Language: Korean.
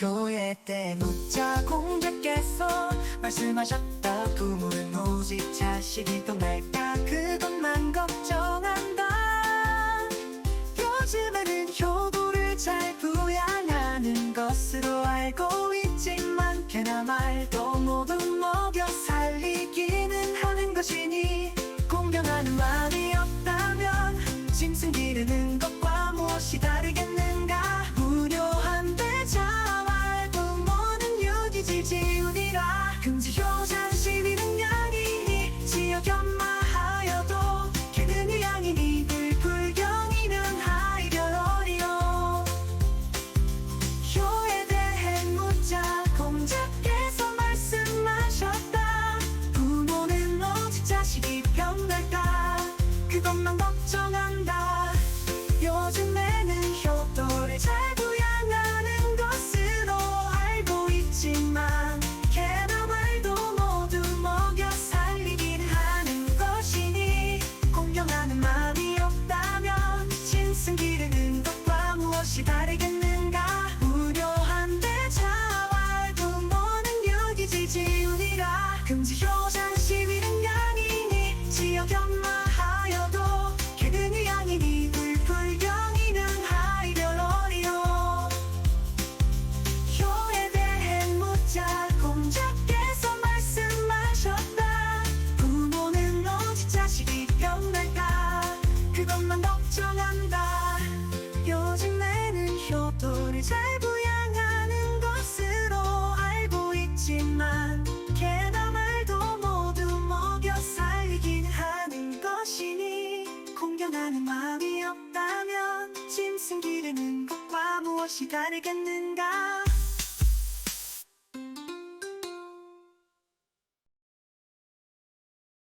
교회 때 묻자 공자께서 말씀하셨다. 부모는 오직 자식이 떠날까? 그것만 걱정한다. 요즘에는 효도를 잘 부양하는 것으로 알고 있지만 개나 말도 모두 먹여 살리기는 하는 것이니 공경하는 마음이 없다면 짐승 기르는 다음 그것만 걱정한다. 변하는 마음이 없다면 짐승 기르는 것과 무엇이 다르겠는가?